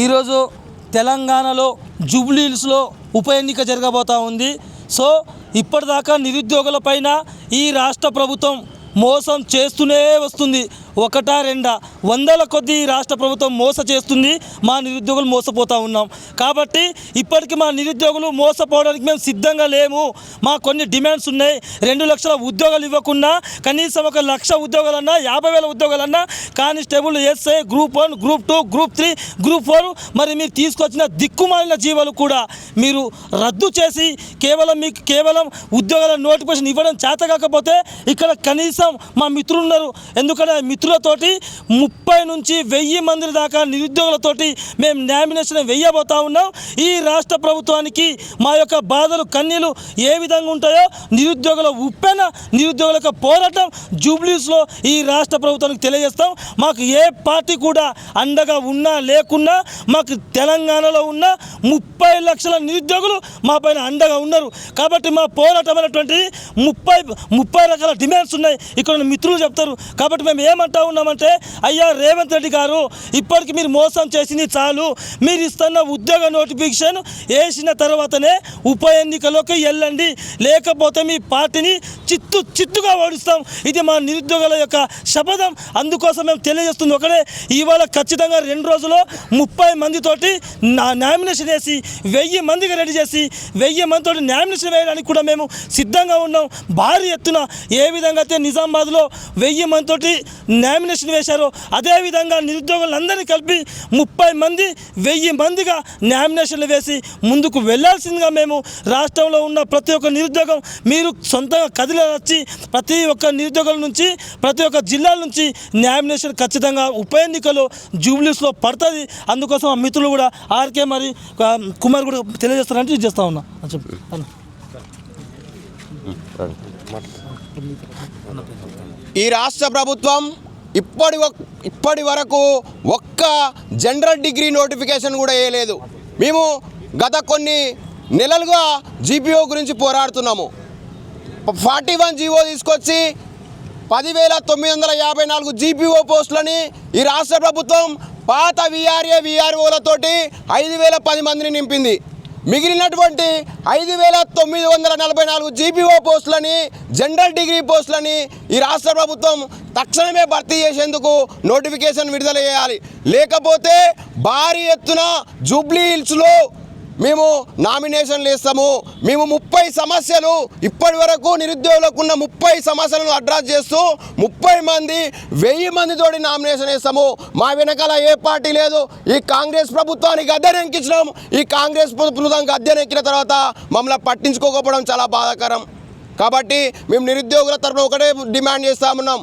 ఈరోజు తెలంగాణలో జూబ్లీహిల్స్లో ఉప ఎన్నిక జరగబోతా ఉంది. సో ఇప్పటిదాకా నిరుద్యోగులపైన ఈ రాష్ట్ర ప్రభుత్వం మోసం చేస్తూనే వస్తుంది. ఒకటా రెండా? వందల కొద్దీ రాష్ట్ర ప్రభుత్వం మోస చేస్తుంది మా నిరుద్యోగులు మోసపోతూ ఉన్నాం. కాబట్టి ఇప్పటికీ మా నిరుద్యోగులు మోసపోవడానికి మేము సిద్ధంగా లేము. మా కొన్ని డిమాండ్స్ ఉన్నాయి. రెండు లక్షల ఉద్యోగాలు ఇవ్వకుండా కనీసం ఒక లక్ష ఉద్యోగాలన్నా యాభై వేల ఉద్యోగాలన్నా constable SI group one group two group three group four మరి మీరు తీసుకొచ్చిన దిక్కుమాలిన జీవాలు కూడా మీరు రద్దు చేసి కేవలం మీకు కేవలం ఉద్యోగాల నోటిఫికేషన్ ఇవ్వడం చేత కాకపోతే ఇక్కడ కనీసం మా మిత్రులు ఉన్నారు ఎందుకంటే ఆ మిత్రులతోటి ముప్పై నుంచి వెయ్యి మంది దాకా నిరుద్యోగులతోటి మేము నామినేషన్ వెయ్యబోతా ఉన్నాం. ఈ రాష్ట్ర ప్రభుత్వానికి మా యొక్క బాధలు కన్నీలు ఏ విధంగా ఉంటాయో నిరుద్యోగుల ఉప్పెన నిరుద్యోగుల యొక్క పోరాటం జూబ్లీస్లో ఈ రాష్ట్ర ప్రభుత్వానికి తెలియజేస్తాం. మాకు ఏ పార్టీ కూడా అండగా ఉన్నా లేకున్నా మాకు తెలంగాణలో ఉన్న ముప్పై లక్షల నిరుద్యోగులు మా పైన అండగా ఉన్నారు కాబట్టి మా పోరాటం అనేటువంటి ముప్పై ముప్పై రకాల డిమాండ్స్ ఉన్నాయి. ఇక్కడ మిత్రులు చెప్తారు. కాబట్టి మేము ఏమంటాం ఉన్నామంటే అయ్యా రేవంత్ రెడ్డి గారు ఇప్పటికి మీరు మోసం చేసింది చాలు. మీరు ఇస్తున్న ఉద్యోగ నోటిఫికేషన్ వేసిన తర్వాతనే ఉప ఎన్నికలోకి వెళ్ళండి. లేకపోతే మీ పార్టీని చిత్తు చిత్తుగా ఓడిస్తాం. ఇది మా నిరుద్యోగుల యొక్క శపథం. అందుకోసం మేము తెలియజేస్తుంది ఒకటే ఇవాళ ఖచ్చితంగా రెండు రోజుల్లో ముప్పై మందితోటి నా నామినేషన్ వేసి వెయ్యి మందికి రెడీ చేసి వెయ్యి మందితో నామినేషన్ వేయడానికి కూడా మేము సిద్ధంగా ఉన్నాం. భారీ ఎత్తున ఏ విధంగా అయితే నిజామాబాద్లో వెయ్యి మందితోటి నామినేషన్ వేశారో. అదేవిధంగా నిరుద్యోగులందరినీ కలిపి ముప్పై మంది వెయ్యి మందిగా నామినేషన్లు వేసి ముందుకు వెళ్ళాల్సిందిగా మేము రాష్ట్రంలో ఉన్న ప్రతి ఒక్క నిరుద్యోగం మీరు సొంతంగా కదిలి వచ్చి ప్రతి ఒక్క నిరుద్యోగుల నుంచి ప్రతి ఒక్క జిల్లాల నుంచి నామినేషన్ ఖచ్చితంగా ఉప ఎన్నికలో జూబ్లీస్లో పడుతుంది. అందుకోసం ఆ మిత్రులు కూడా ఆర్కే మరి కుమార్ కూడా తెలియజేస్తారంటే ఇది చేస్తా ఉన్నా. అని చెప్పి. ఈ రాష్ట్ర ప్రభుత్వం ఇప్పటి ఇప్పటి వరకు ఒక్క జనరల్ డిగ్రీ నోటిఫికేషన్ కూడా వేయలేదు. మేము గత కొన్ని నెలలుగా జీపీఓ గురించి పోరాడుతున్నాము. ఫార్టీ వన్ జీవో తీసుకొచ్చి పదివేల తొమ్మిది వందల యాభై నాలుగు జీపీఓ పోస్టులని ఈ రాష్ట్ర ప్రభుత్వం పాత విఆర్ఏ విఆర్ఓలతోటి ఐదు వేల పది మందిని నింపింది. మిగిలినటువంటి ఐదు వేల తొమ్మిది వందల నలభై నాలుగు జీపీఓ పోస్టులని జనరల్ డిగ్రీ పోస్టులని ఈ రాష్ట్ర ప్రభుత్వం తక్షణమే భర్తీ చేసేందుకు నోటిఫికేషన్ విడుదల చేయాలి. లేకపోతే భారీ ఎత్తున జూబ్లీ హిల్స్లో మేము నామినేషన్లు ఇస్తాము మేము ముప్పై సమస్యలు ఇప్పటి వరకు నిరుద్యోగులకు ఉన్న ముప్పై సమస్యలను అడ్రస్ చేస్తూ ముప్పై మంది వెయ్యి మందితోటి నామినేషన్ ఇస్తాము మా వెనకాల ఏ పార్టీ లేదు. ఈ కాంగ్రెస్ ప్రభుత్వానికి గద్దెనెక్కించడం ఈ కాంగ్రెస్ ప్రభుత్వానికి గద్దెనెక్కిన తర్వాత మమ్మల్ని పట్టించుకోకపోవడం చాలా బాధాకరం. కాబట్టి మేము నిరుద్యోగుల తరఫున ఒకటే డిమాండ్ చేస్తామన్నాం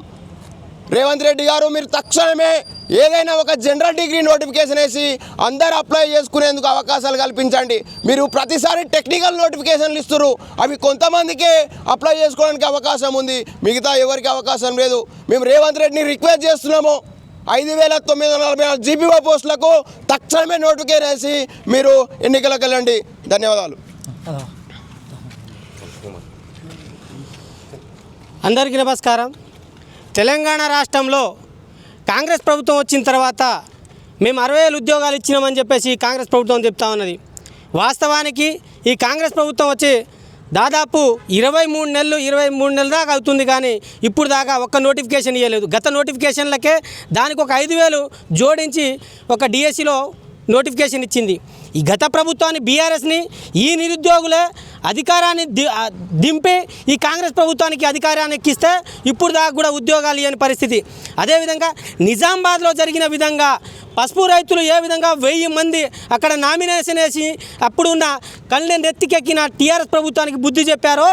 రేవంత్ రెడ్డి గారు మీరు తక్షణమే ఏదైనా ఒక జనరల్ డిగ్రీ నోటిఫికేషన్ వేసి అందరు అప్లై చేసుకునేందుకు అవకాశాలు కల్పించండి. మీరు ప్రతిసారి టెక్నికల్ నోటిఫికేషన్లు ఇస్తున్నారు అవి కొంతమందికే అప్లై చేసుకోవడానికి అవకాశం ఉంది. మిగతా ఎవరికి అవకాశం లేదు. మేము రేవంత్ రెడ్డిని రిక్వెస్ట్ చేస్తున్నాము. ఐదు వేల తొమ్మిది వందల నలభై నాలుగు జీపీఓ పోస్టులకు తక్షణమే నోటిఫికేషన్ వేసి మీరు ఎన్నికలకు వెళ్ళండి. ధన్యవాదాలు. అందరికీ నమస్కారం. తెలంగాణ రాష్ట్రంలో కాంగ్రెస్ ప్రభుత్వం వచ్చిన తర్వాత మేము అరవై వేలు ఉద్యోగాలు ఇచ్చినామని చెప్పేసి కాంగ్రెస్ ప్రభుత్వం చెప్తా ఉన్నది. వాస్తవానికి ఈ కాంగ్రెస్ ప్రభుత్వం వచ్చి దాదాపు ఇరవై మూడు నెలలు ఇరవై మూడు నెలల దాకా అవుతుంది కానీ ఇప్పుడు దాకా ఒక్క నోటిఫికేషన్ ఇవ్వలేదు గత నోటిఫికేషన్లకే దానికి ఒక ఐదు వేలు జోడించి ఒక డిఎస్సిలో నోటిఫికేషన్ ఇచ్చింది. ఈ గత ప్రభుత్వాన్ని బీఆర్ఎస్ని ఈ నిరుద్యోగులే అధికారాన్ని ది దింపి ఈ కాంగ్రెస్ ప్రభుత్వానికి అధికారాన్ని ఎక్కిస్తే ఇప్పుడు దాకా కూడా ఉద్యోగాలు ఇవ్వని పరిస్థితి. అదేవిధంగా నిజామాబాద్లో జరిగిన విధంగా పసుపు రైతులు ఏ విధంగా వెయ్యి మంది అక్కడ నామినేషన్ వేసి అప్పుడున్న కళ్ళ నెత్తికెక్కిన టీఆర్ఎస్ ప్రభుత్వానికి బుద్ధి చెప్పారో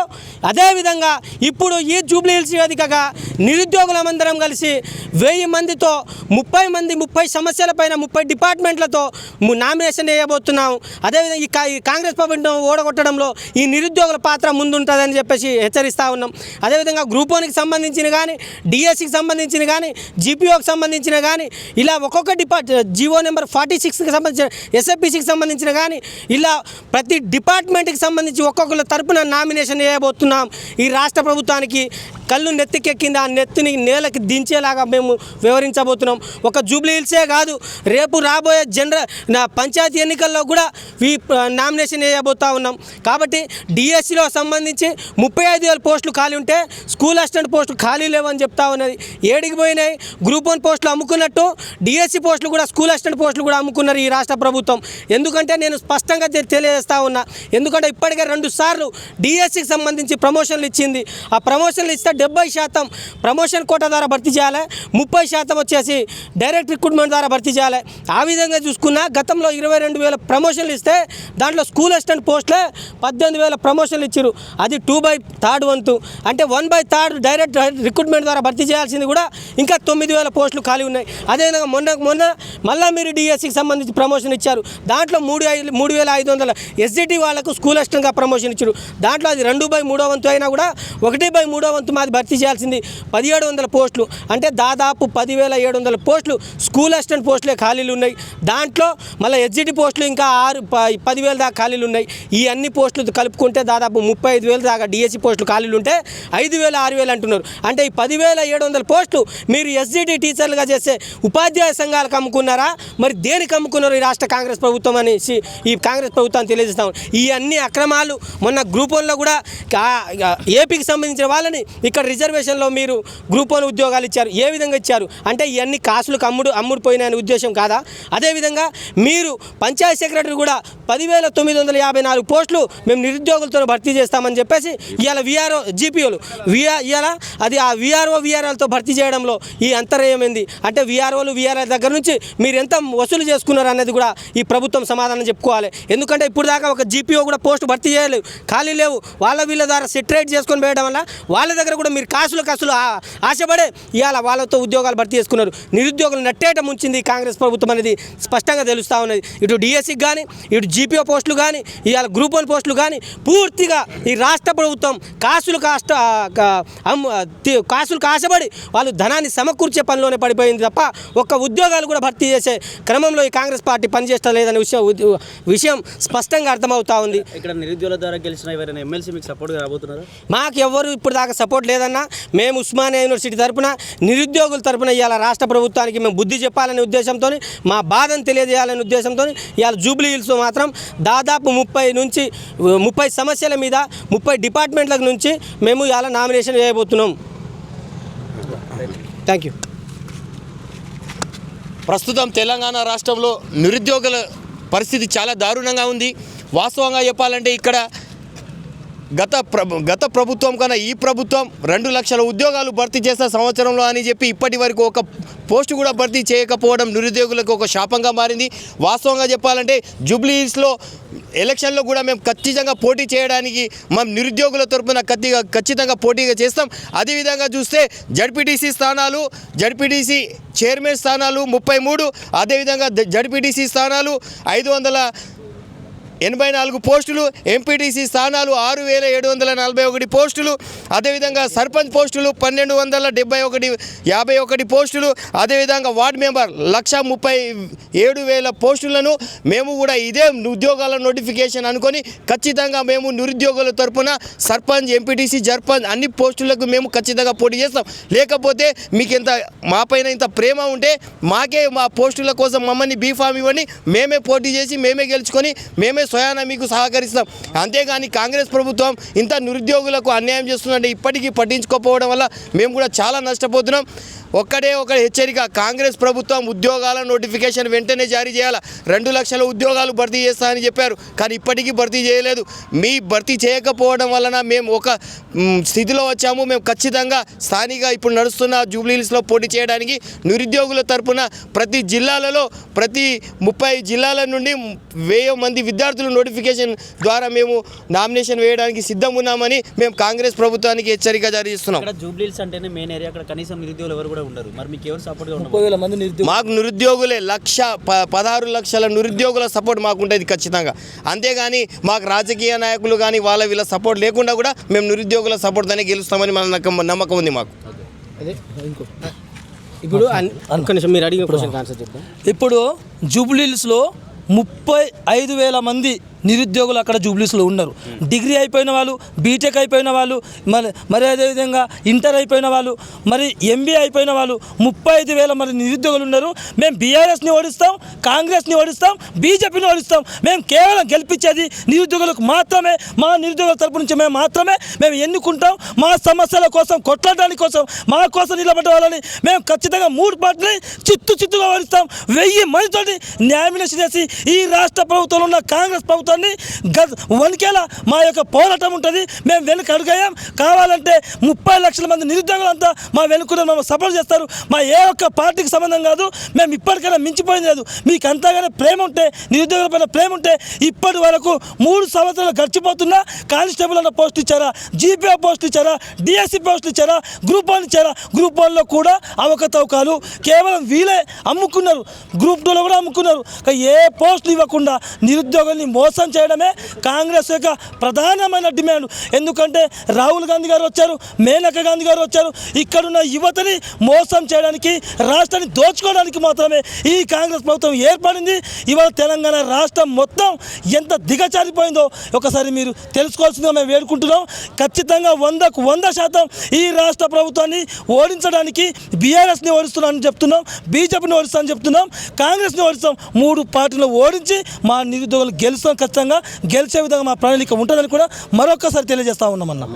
అదేవిధంగా ఇప్పుడు ఈ జూబ్లీ హిల్స్ వేదికగా నిరుద్యోగులమందరం కలిసి వెయ్యి మందితో ముప్పై మంది ముప్పై సమస్యలపైన ముప్పై డిపార్ట్మెంట్లతో నామినేషన్ వేయబోతున్నాం. అదేవిధంగా ఈ ఈ కాంగ్రెస్ ప్రభుత్వం ఓడగొట్టడంలో ఈ నిరుద్యోగుల పాత్ర ముందుంటుందని చెప్పేసి హెచ్చరిస్తూ ఉన్నాం. అదేవిధంగా గ్రూప్ వన్కి సంబంధించిన కానీ డిఎస్సికి సంబంధించిన కానీ జీపీఓకి సంబంధించిన కానీ ఇలా ఒక్కొక్క డిపార్ట్ జీవో నెంబర్ ఫార్టీ సిక్స్కి సంబంధించిన ఎస్ఎఫ్పిసికి సంబంధించిన కానీ ఇలా ప్రతి డిపార్ట్మెంట్కి సంబంధించి ఒక్కొక్కరి తరపున నామినేషన్ వేయబోతున్నాం. ఈ రాష్ట్ర ప్రభుత్వానికి కళ్ళు నెత్తికెక్కింది. ఆ నెత్తిని నేలకి దించేలాగా మేము వివరించబోతున్నాం ఒక జూబ్లీ హిల్సే కాదు రేపు రాబోయే జనరల్ నా పంచాయతీ ఎన్నికల్లో కూడా ఈ నామినేషన్ వేయబోతా ఉన్నాం. కాబట్టి డిఎస్సిలో సంబంధించి ముప్పై ఐదు వేల పోస్టులు ఖాళీ ఉంటే స్కూల్ అసిస్టెంట్ పోస్టులు ఖాళీ లేవని చెప్తా ఉన్నది. ఏడికి పోయినాయి గ్రూప్ వన్ పోస్టులు అమ్ముకున్నట్టు డిఎస్సి పోస్టులు కూడా స్కూల్ అసిస్టెంట్ పోస్టులు కూడా అమ్ముకున్నారు ఈ రాష్ట్ర ప్రభుత్వం. ఎందుకంటే నేను స్పష్టంగా తెలియజేస్తా ఉన్నా. ఎందుకంటే ఇప్పటికే రెండు సార్లు డిఎస్సికి సంబంధించి ప్రమోషన్లు ఇచ్చింది. ఆ ప్రమోషన్లు ఇస్తే డెబ్బై శాతం ప్రమోషన్ కోట ద్వారా భర్తీ చేయాలి ముప్పై శాతం వచ్చేసి డైరెక్ట్ రిక్రూట్మెంట్ ద్వారా భర్తీ చేయాలి. ఆ విధంగా చూసుకున్నా గతంలో ఇరవై రెండు వేల ప్రమోషన్లు ఇస్తే దాంట్లో స్కూల్ అసిస్టెంట్ పోస్టులే పద్దెనిమిది వేల ప్రమోషన్లు ఇచ్చారు అది టూ బై థర్డ్ వంతు. అంటే one by third direct recruitment ద్వారా భర్తీ చేయాల్సింది కూడా ఇంకా తొమ్మిది వేల పోస్టులు ఖాళీ ఉన్నాయి. అదేవిధంగా మొన్న మొన్న మళ్ళీ మీరు డిఎస్సికి సంబంధించి ప్రమోషన్ ఇచ్చారు. దాంట్లో మూడు ఐదు మూడు వేల ఐదు వందల ఎస్జిటి వాళ్ళకు స్కూల్ అసిస్టెంట్గా ప్రమోషన్ ఇచ్చారు దాంట్లో అది రెండు బై మూడో వంతు అయినా కూడా ఒకటి బై మూడో వంతు మాది భర్తీ చేయాల్సింది పదిహేడు వందల పోస్టులు. అంటే దాదాపు పదివేల ఏడు వందల పోస్టులు స్కూల్ అసిస్టెంట్ పోస్టులే ఖాళీలు ఉన్నాయి. దాంట్లో మళ్ళీ హెచ్జిటి పోస్టులు ఇంకా ఆరు ప- పదివేల దాకా ఖాళీలు ఉన్నాయి. ఈ అన్ని పోస్టులు కలుపుకుంటే దాదాపు ముప్పై ఐదు వేల దాకా డిఎస్సి పోస్టులు ఖాళీలు ఉంటే ఐదు వేల ఆరు వేలు అంటున్నారు. అంటే ఈ పదివేల ఏడు వందల పోస్టులు మీరు ఎస్జిటి టీచర్లుగా చేసే ఉపాధ్యాయ సంఘాలకు అమ్ముకున్నారా? మరి దేనికి అమ్ముకున్నారు ఈ రాష్ట్ర కాంగ్రెస్ ప్రభుత్వం అనేసి ఈ కాంగ్రెస్ ప్రభుత్వాన్ని తెలియజేస్తాం. ఈ అన్ని అక్రమాలు మొన్న గ్రూప్ వన్లో కూడా ఏపీకి సంబంధించిన వాళ్ళని ఇక్కడ ఇక్కడ రిజర్వేషన్లో మీరు గ్రూప్ వన్ ఉద్యోగాలు ఇచ్చారు. ఏ విధంగా ఇచ్చారు? అంటే ఇవన్నీ కాసులకు అమ్ముడు అమ్ముడు పోయినాయని ఉద్దేశం కాదా? అదేవిధంగా మీరు పంచాయత్ సెక్రటరీ కూడా పదివేల తొమ్మిది వందల యాభై నాలుగు పోస్టులు మేము నిరుద్యోగులతో భర్తీ చేస్తామని చెప్పేసి ఇవాళ విఆర్ఓ జీపీఓలు విఆర్ ఇవాళ అది ఆ విఆర్ఓ విఆర్ఎల్తో భర్తీ చేయడంలో ఈ అంతరాయం ఏంది? అంటే విఆర్ఓలు విఆర్ఎల్ దగ్గర నుంచి మీరు ఎంత వసూలు చేసుకున్నారు అనేది కూడా ఈ ప్రభుత్వం సమాధానం చెప్పుకోవాలి. ఎందుకంటే ఇప్పుడు దాకా ఒక జీపీఓ కూడా పోస్ట్ భర్తీ చేయలేవు ఖాళీ లేవు. వాళ్ళ వీళ్ళ ద్వారా సెటరేట్ చేసుకొని పోయడం వల్ల వాళ్ళ దగ్గర కూడా మీరు కాసులు కాసులు ఆశపడే ఇవాళ వాళ్ళతో ఉద్యోగాలు భర్తీ చేసుకున్నారు. నిరుద్యోగులు నట్టేట ముంచింది కాంగ్రెస్ ప్రభుత్వం అనేది స్పష్టంగా తెలుస్తూ ఉన్నది. ఇటు డిఎస్సికి కానీ ఇటు జీపీఓ పోస్టులు కానీ ఇవాళ గ్రూప్ వన్ పోస్టులు కానీ పూర్తిగా ఈ రాష్ట్ర ప్రభుత్వం కాసులు కాస్త కాసులు కాసబడి వాళ్ళు ధనాన్ని సమకూర్చే పనిలోనే పడిపోయింది తప్ప ఒక్క ఉద్యోగాలు కూడా భర్తీ చేసే క్రమంలో ఈ కాంగ్రెస్ పార్టీ పనిచేస్తా లేదనే విషయం విషయం స్పష్టంగా అర్థమవుతా ఉంది. ఇక్కడ నిరుద్యోగుల ద్వారా గెలిచిన ఎవరైనా ఎమ్మెల్సీ మీకు సపోర్ట్గా రాబోతున్నారా? మాకు ఎవ్వరు ఇప్పుడు దాకా సపోర్ట్ లేదన్నా మేము ఉస్మానియా యూనివర్సిటీ తరపున నిరుద్యోగుల తరపున ఇవాళ రాష్ట్ర ప్రభుత్వానికి మేము బుద్ధి చెప్పాలనే ఉద్దేశంతో మా బాధను తెలియజేయాలనే ఉద్దేశంతో ఇవాళ జూబ్లీ హిల్స్ మాత్రం దాదాపు ముప్పై నుంచి ముప్పై సమస్యల మీద ముప్పై డిపార్ట్మెంట్ల నుంచి మేము ఇవాళ నామినేషన్ చేయబోతున్నాం థ్యాంక్ యూ ప్రస్తుతం తెలంగాణ రాష్ట్రంలో నిరుద్యోగుల పరిస్థితి చాలా దారుణంగా ఉంది. వాస్తవంగా చెప్పాలంటే ఇక్కడ గత గత ప్రభుత్వం కన్నా ఈ ప్రభుత్వం రెండు లక్షల ఉద్యోగాలు భర్తీ చేసిన సంవత్సరంలో అని చెప్పి ఇప్పటి వరకు ఒక పోస్టు కూడా భర్తీ చేయకపోవడం నిరుద్యోగులకు ఒక శాపంగా మారింది. వాస్తవంగా చెప్పాలంటే జూబ్లీస్లో ఎలక్షన్లో కూడా మేము ఖచ్చితంగా పోటీ చేయడానికి మేము నిరుద్యోగుల తరపున ఖచ్చితంగా ఖచ్చితంగా పోటీగా చేస్తాం. అదేవిధంగా చూస్తే జడ్పీటీసీ స్థానాలు జడ్పీటీసీ చైర్మన్ స్థానాలు ముప్పై మూడు అదేవిధంగా జడ్పీటీసీ స్థానాలు ఐదు వందల ఎనభై నాలుగు పోస్టులు ఎంపీటీసీ స్థానాలు ఆరు వేల ఏడు వందల నలభై ఒకటి పోస్టులు అదేవిధంగా సర్పంచ్ పోస్టులు పన్నెండు వందల డెబ్బై ఒకటి యాభై ఒకటి పోస్టులు అదేవిధంగా వార్డు మెంబర్ లక్ష ముప్పై ఏడు వేల పోస్టులను మేము కూడా ఇదే ఉద్యోగాల నోటిఫికేషన్ అనుకొని ఖచ్చితంగా మేము నిరుద్యోగుల తరపున సర్పంచ్ ఎంపీటీసీ జర్పంచ్ అన్ని పోస్టులకు మేము ఖచ్చితంగా పోటీ చేస్తాం. లేకపోతే మీకు ఇంత మాపైన ఇంత ప్రేమ ఉంటే మాకే మా పోస్టుల కోసం మమ్మల్ని బీఫామ్ ఇవ్వండి. మేమే పోటీ చేసి మేమే గెలుచుకొని మేమే స్వయాన మీకు సహకరిస్తాం అంతేగాని కాంగ్రెస్ ప్రభుత్వం ఇంత నిరుద్యోగులకు అన్యాయం చేస్తుందంటే ఇప్పటికీ పట్టించుకోకపోవడం వల్ల మేము కూడా చాలా నష్టపోతున్నాం. ఒక్కడే ఒక హెచ్చరిక. కాంగ్రెస్ ప్రభుత్వం ఉద్యోగాల నోటిఫికేషన్ వెంటనే జారీ చేయాలి? రెండు లక్షల ఉద్యోగాలు భర్తీ చేస్తామని చెప్పారు కానీ ఇప్పటికీ భర్తీ చేయలేదు. మీ భర్తీ చేయకపోవడం వలన మేము ఒక స్థితిలో వచ్చాము. మేము ఖచ్చితంగా స్థానిక ఇప్పుడు నడుస్తున్న జూబ్లీహిల్స్లో పోటీ చేయడానికి నిరుద్యోగుల తరపున ప్రతి జిల్లాలలో ప్రతి ముప్పై జిల్లాల నుండి వెయ్యి మంది విద్యార్థులు నోటిఫికేషన్ ద్వారా మేము నామినేషన్ వేయడానికి సిద్ధం ఉన్నామని మేము కాంగ్రెస్ ప్రభుత్వానికి హెచ్చరిక జారీ చేస్తున్నాం. ఇక్కడ అంటేనే మెయిన్ ఏరియా అక్కడ కనీసం నిరుద్యోగులు ఎవరు కూడా ఉండరు మరి మీకు ఎవరు సపోర్ట్గా ముప్పై ఉండరు వేల మంది నిరుద్యోగ మాకు నిరుద్యోగులే. లక్ష ప పదహారు లక్షల నిరుద్యోగుల సపోర్ట్ మాకు ఉంటుంది ఖచ్చితంగా. అంతేగాని మాకు రాజకీయ నాయకులు కానీ వాళ్ళ వీళ్ళ సపోర్ట్ లేకుండా కూడా మేము నిరుద్యోగుల సపోర్ట్తోనే గెలుస్తామని మన నమ్మకం నమ్మకం ఉంది మాకు. అదే ఇంకో. ఇప్పుడు మీరు అడిగిన క్వశ్చన్ ఆన్సర్ చెప్తాను ఇప్పుడు జూబ్లీహిల్స్లో ముప్పై ఐదు వేల మంది నిరుద్యోగులు అక్కడ జూబ్లీస్లో ఉన్నారు డిగ్రీ అయిపోయిన వాళ్ళు బీటెక్ అయిపోయిన వాళ్ళు మరి మరి అదేవిధంగా ఇంటర్ అయిపోయిన వాళ్ళు మరి ఎంబీఏ అయిపోయిన వాళ్ళు ముప్పై ఐదు వేల మరి నిరుద్యోగులు ఉన్నారు మేము బీఆర్ఎస్ని ఓడిస్తాం కాంగ్రెస్ని ఓడిస్తాం బీజేపీని ఓడిస్తాం. మేము కేవలం గెలిపించేది నిరుద్యోగులకు మాత్రమే. మా నిరుద్యోగుల తరపు నుంచి మేము మాత్రమే. మేము ఎన్నుకుంటాం. మా సమస్యల కోసం కొట్లాడడానికి కోసం మా కోసం నిలబడ్డ వాళ్ళని మేము ఖచ్చితంగా మూడు పార్టీని చిత్తు చిత్తుగా ఓడిస్తాం. వెయ్యి మందితోటి న్యాయమినేషన్ చేసి ఈ రాష్ట్ర ప్రభుత్వంలో ఉన్న కాంగ్రెస్ ప్రభుత్వం ప్రభుత్వాన్ని వణికేలా మా యొక్క పోరాటం ఉంటుంది. మేము వెనుక అడుగాం కావాలంటే ముప్పై లక్షల మంది నిరుద్యోగులంతా మా వెనుక మేము సపోర్ట్ చేస్తారు. మా ఏ ఒక్క పార్టీకి సంబంధం కాదు. మేము ఇప్పటికైనా మించిపోయింది లేదు మీకు అంతగానే ప్రేమ ఉంటే నిరుద్యోగుల పైన ప్రేమ ఉంటే ఇప్పటి వరకు మూడు సంవత్సరాలు గడిచిపోతున్నా కానిస్టేబుల్ అన్న పోస్ట్ ఇచ్చారా జీపీఓ పోస్ట్ ఇచ్చారా డిఎస్సి పోస్ట్ ఇచ్చారా గ్రూప్ వన్ ఇచ్చారా? గ్రూప్ వన్లో కూడా అవకతవకాలు కేవలం వీలే అమ్ముకున్నారు. గ్రూప్ టూలో కూడా అమ్ముకున్నారు. ఏ పోస్టులు ఇవ్వకుండా నిరుద్యోగుల్ని మోసం చేయడమే కాంగ్రెస్ యొక్క ప్రధానమైన డిమాండ్. ఎందుకంటే రాహుల్ గాంధీ గారు వచ్చారు మేనకా గాంధీ గారు వచ్చారు ఇక్కడున్న యువతని మోసం చేయడానికి రాష్ట్రాన్ని దోచుకోవడానికి మాత్రమే ఈ కాంగ్రెస్ ప్రభుత్వం ఏర్పడింది. ఇవాళ తెలంగాణ రాష్ట్రం మొత్తం ఎంత దిగచారిపోయిందో ఒకసారి మీరు తెలుసుకోవాల్సిందిగా మేము వేడుకుంటున్నాం. ఖచ్చితంగా వందకు వంద శాతం ఈ రాష్ట్ర ప్రభుత్వాన్ని ఓడించడానికి బీఆర్ఎస్ని ఓడిస్తున్నామని చెప్తున్నాం బీజేపీని ఓడిస్తామని చెప్తున్నాం కాంగ్రెస్ని ఓడిస్తాం. మూడు పార్టీలు ఓడించి మా నిరుద్యోగులు గెలుస్తాం ఖచ్చితంగా గెలిచే విధంగా మా ప్రణాళిక ఉంటుందని కూడా మరొకసారి తెలియజేస్తా ఉన్నామన్నా.